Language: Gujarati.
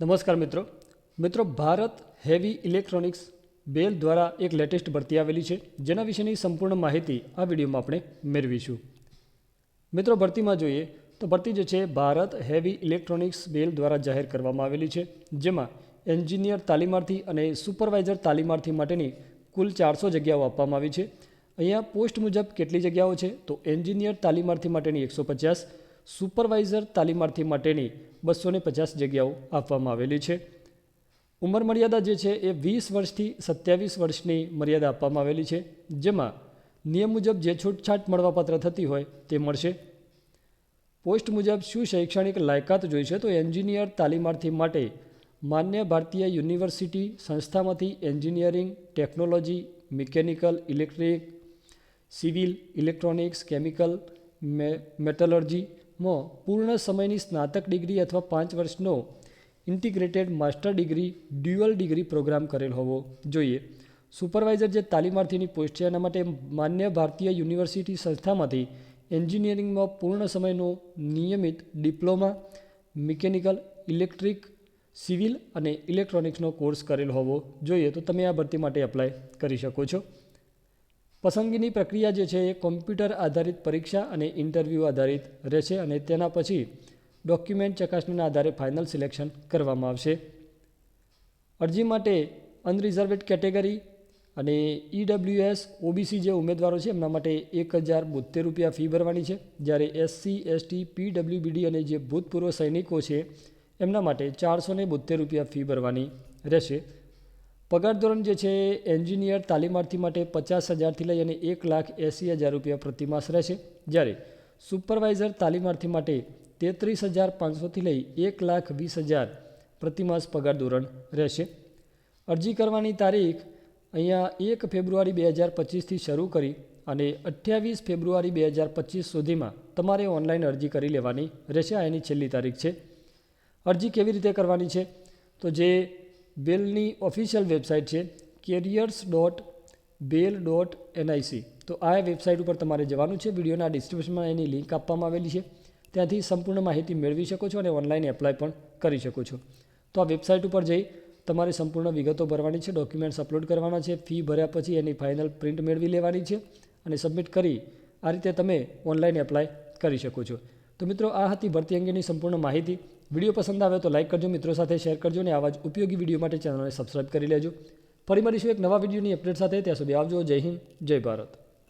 નમસ્કાર મિત્રો. મિત્રો, ભારત હેવી ઇલેક્ટ્રોનિક્સ બેલ દ્વારા એક લેટેસ્ટ ભરતી આવેલી છે. જેના વિશેની સંપૂર્ણ માહિતી આ વિડીયોમાં આપણે મેળવીશું. મિત્રો, ભરતીમાં જોઈએ તો ભરતી જે છે, ભારત હેવી ઇલેક્ટ્રોનિક્સ બેલ દ્વારા જાહેર કરવામાં આવેલી છે. જેમાં એન્જિનિયર તાલીમાર્થી અને સુપરવાઇઝર તાલીમાર્થી માટેની કુલ ચારસો જગ્યાઓ આપવામાં આવી છે. અહીંયા પોસ્ટ મુજબ કેટલી જગ્યાઓ છે? તો એન્જિનિયર તાલીમાર્થી માટેની એકસો પચાસ સુપરવાઇઝર તાલીમાર્થી માટેની બસો પચાસ જગ્યાઓ આપવામાં આવેલી છે. ઉંમર મર્યાદા જે છે એ વીસ વર્ષથી સત્યાવીસ વર્ષની મર્યાદા આપવામાં આવેલી છે, જેમાં નિયમ મુજબ જે છૂટછાટ મળવાપાત્ર થતી હોય તે મળશે. પોસ્ટ મુજબ શું શૈક્ષણિક લાયકાત જોઈશે તો એન્જિનિયર તાલીમાર્થી માટે માન્ય ભારતીય university સંસ્થામાંથી engineering, technology, mechanical, electric, civil, electronics, chemical મે પૂર્ણ સમયની સ્નાતક ડિગ્રી અથવા પાંચ વર્ષનો integrated master degree, dual degree program કરેલ હોવો જોઈએ. સુપરવાઇઝર જે તાલીમાર્થીની પોસ્ટ છે, એના માટે માન્ય ભારતીય યુનિવર્સિટી સંસ્થામાંથી એન્જિનિયરિંગમાં પૂર્ણ સમયનો નિયમિત ડિપ્લોમા, મિકેનિકલ, ઇલેક્ટ્રિક, સિવિલ અને ઇલેક્ટ્રોનિક્સનો કોર્સ કરેલ હોવો જોઈએ. તો તમે આ ભરતી માટે એપ્લાય કરી શકો છો. પસંદગીની પ્રક્રિયા જે છે એ કોમ્પ્યુટર આધારિત પરીક્ષા અને ઇન્ટરવ્યૂ આધારિત રહેશે અને તેના પછી ડોક્યુમેન્ટ ચકાસણીના આધારે ફાઇનલ સિલેક્શન કરવામાં આવશે. અરજી માટે અનરિઝર્વેડ કેટેગરી અને ઈડબ્લ્યુએસ ઓબીસી જે ઉમેદવારો છે એમના માટે એક હજાર બોતેર રૂપિયા ફી ભરવાની છે. જ્યારે એસસી એસટી પીડબ્લ્યુબીડી અને જે ભૂતપૂર્વ સૈનિકો છે એમના માટે ચારસો ને બોતેર રૂપિયા ફી ભરવાની રહેશે. પગાર ધોરણ જે છે, એન્જિનિયર તાલીમાર્થી માટે પચાસ હજારથી લઈ અને એક લાખ એંસી હજાર રૂપિયા પ્રતિમાસ રહેશે. જ્યારે સુપરવાઇઝર તાલીમાર્થી માટે તેત્રીસ હજાર પાંચસોથી લઈ એક લાખ વીસ હજાર પ્રતિમાસ પગાર ધોરણ રહેશે. અરજી કરવાની તારીખ અહીંયા એક ફેબ્રુઆરી બે હજાર પચીસથી શરૂ કરી અને અઠ્યાવીસ ફેબ્રુઆરી બે હજાર પચીસ સુધીમાં તમારે ઓનલાઈન અરજી કરી લેવાની રહેશે. આ એની છેલ્લી તારીખ છે. અરજી કેવી રીતે કરવાની છે? તો જે બેલની ઓફિશિયલ વેબસાઇટ છે careers dot BEL dot NIC તો આ વેબસાઇટ ઉપર તમારે જવાનું છે. વિડીયોના ડિસ્ક્રિપ્શનમાં એની લિંક આપવામાં આવેલી છે. ત્યાંથી સંપૂર્ણ માહિતી મેળવી શકો છો અને ઓનલાઈન એપ્લાય પણ કરી શકો છો. તો આ વેબસાઇટ ઉપર જઈ તમારે સંપૂર્ણ વિગતો ભરવાની છે ડોક્યુમેન્ટ્સ અપલોડ કરવાના છે ફી ભર્યા પછી એની ફાઇનલ પ્રિન્ટ મેળવી લેવાની છે અને સબમિટ કરી આ રીતે તમે ઓનલાઈન એપ્લાય કરી શકો છો. તો મિત્રો, આ હતી ભરતી અંગેની સંપૂર્ણ માહિતી. વીડિયો પસંદ આવે તો લાઇક કરજો, મિત્રો સાથે શેર કરજો અને આવા જ ઉપયોગી વીડિયો માટે ચેનલને સબસ્ક્રાઈબ કરી લેજો. ફરી મળીશું એક નવા વિડીયોની અપડેટ સાથે. ત્યાં સુધી આવજો. જય હિન્દ, જય ભારત.